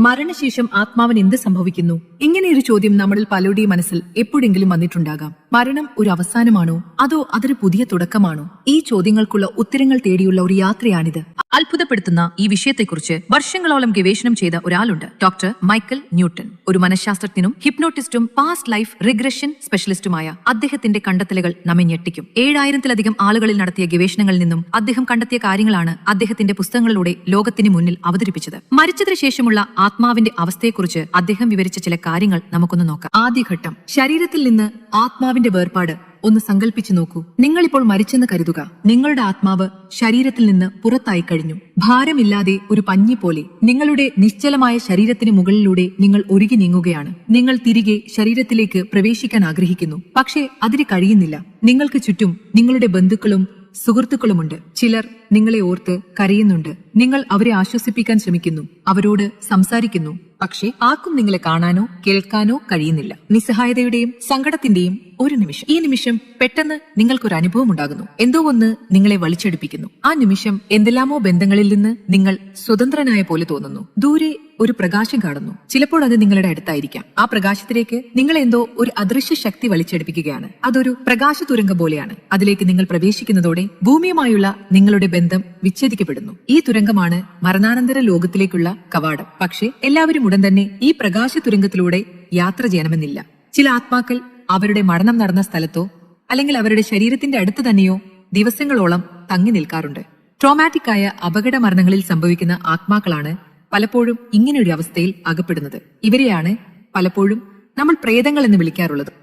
മരണശേഷം ആത്മാവിന് എന്ത് സംഭവിക്കുന്നു? ഇങ്ങനെയൊരു ചോദ്യം നമ്മളിൽ പലരുടെയും മനസ്സിൽ എപ്പോഴെങ്കിലും വന്നിട്ടുണ്ടാകാം. മരണം ഒരു അവസാനമാണോ? അതോ അതൊരു പുതിയ തുടക്കമാണോ? ഈ ചോദ്യങ്ങൾക്കുള്ള ഉത്തരങ്ങൾ തേടിയുള്ള ഒരു യാത്രയാണിത്. അത്ഭുതപ്പെടുത്തുന്ന ഈ വിഷയത്തെക്കുറിച്ച് വർഷങ്ങളോളം ഗവേഷണം ചെയ്ത ഒരാളുണ്ട് ഡോക്ടർ മൈക്കൽ ന്യൂട്ടൺ ഒരു മനഃശാസ്ത്രജ്ഞനും ഹിപ്നോട്ടിസ്റ്റും പാസ്റ്റ് ലൈഫ് റിഗ്രഷൻ സ്പെഷ്യലിസ്റ്റുമായ അദ്ദേഹത്തിന്റെ കണ്ടെത്തലുകൾ നമ്മെ ഞെട്ടിക്കും. ഏഴായിരത്തിലധികം ആളുകളിൽ നടത്തിയ ഗവേഷണങ്ങളിൽ നിന്നും അദ്ദേഹം കണ്ടെത്തിയ കാര്യങ്ങളാണ് അദ്ദേഹത്തിന്റെ പുസ്തകങ്ങളിലൂടെ ലോകത്തിന് മുന്നിൽ അവതരിപ്പിച്ചത്. മരിച്ചതിനു ശേഷമുള്ള ആത്മാവിന്റെ അവസ്ഥയെക്കുറിച്ച് അദ്ദേഹം വിവരിച്ച ചില കാര്യങ്ങൾ നമുക്കൊന്ന് നോക്കാം. ആദ്യഘട്ടം ശരീരത്തിൽ നിന്ന് ആത്മാവിന്റെ വേർപാട് ഒന്ന് സങ്കല്പിച്ചു നോക്കൂ. നിങ്ങളിപ്പോൾ മരിച്ചെന്ന് കരുതുക. നിങ്ങളുടെ ആത്മാവ് ശരീരത്തിൽ നിന്ന് പുറത്തായി കഴിഞ്ഞു. ഭാരമില്ലാതെ ഒരു പഞ്ഞി പോലെ നിങ്ങളുടെ നിശ്ചലമായ ശരീരത്തിന് മുകളിലൂടെ നിങ്ങൾ ഒരുകി നീങ്ങുകയാണ്. നിങ്ങൾ തിരികെ ശരീരത്തിലേക്ക് പ്രവേശിക്കാൻ ആഗ്രഹിക്കുന്നു. പക്ഷേ അതിന് കഴിയുന്നില്ല. നിങ്ങൾക്ക് ചുറ്റും നിങ്ങളുടെ ബന്ധുക്കളും സുഹൃത്തുക്കളുമുണ്ട്. ചിലർ നിങ്ങളെ ഓർത്ത് കരയുന്നുണ്ട്. നിങ്ങൾ അവരെ ആശ്വസിപ്പിക്കാൻ ശ്രമിക്കുന്നു. അവരോട് സംസാരിക്കുന്നു. പക്ഷേ ആർക്കും നിങ്ങളെ കാണാനോ കേൾക്കാനോ കഴിയുന്നില്ല. നിസ്സഹായതയുടെയും സങ്കടത്തിന്റെയും ഒരു നിമിഷം. ഈ നിമിഷം പെട്ടെന്ന് നിങ്ങൾക്കൊരു അനുഭവം ഉണ്ടാകുന്നു. എന്തോ ഒന്ന് നിങ്ങളെ വലിച്ചെടുപ്പിക്കുന്നു. ആ നിമിഷം എന്തെല്ലാമോ ബന്ധങ്ങളിൽ നിന്ന് നിങ്ങൾ സ്വതന്ത്രനായ പോലെ തോന്നുന്നു. ദൂരെ ഒരു പ്രകാശം കാണുന്നു. ചിലപ്പോൾ അത് നിങ്ങളുടെ അടുത്തായിരിക്കാം. ആ പ്രകാശത്തിലേക്ക് നിങ്ങൾ എന്തോ ഒരു അദൃശ്യ ശക്തി വലിച്ചെടുപ്പിക്കുകയാണ്. അതൊരു പ്രകാശ തുരങ്കം പോലെയാണ്. അതിലേക്ക് നിങ്ങൾ പ്രവേശിക്കുന്നതോടെ ഭൂമിയുമായുള്ള നിങ്ങളുടെ ബന്ധം വിച്ഛേദിക്കപ്പെടുന്നു. ഈ തുരങ്കമാണ് മരണാനന്തര ലോകത്തിലേക്കുള്ള കവാടം. പക്ഷേ എല്ലാവരും ഉടൻ തന്നെ ഈ പ്രകാശ തുരങ്കത്തിലൂടെ യാത്ര ചെയ്യണമെന്നില്ല. ചില ആത്മാക്കൾ അവരുടെ മരണം നടന്ന സ്ഥലത്തോ അല്ലെങ്കിൽ അവരുടെ ശരീരത്തിന്റെ അടുത്ത് തന്നെയോ ദിവസങ്ങളോളം തങ്ങി നിൽക്കാറുണ്ട്. ട്രോമാറ്റിക് ആയ അപകട മരണങ്ങളിൽ സംഭവിക്കുന്ന ആത്മാക്കളാണ് പലപ്പോഴും ഇങ്ങനെയൊരു അവസ്ഥയിൽ അകപ്പെടുന്നത്. ഇവരെയാണ് പലപ്പോഴും നമ്മൾ പ്രേതങ്ങൾ എന്ന് വിളിക്കാറുള്ളത്.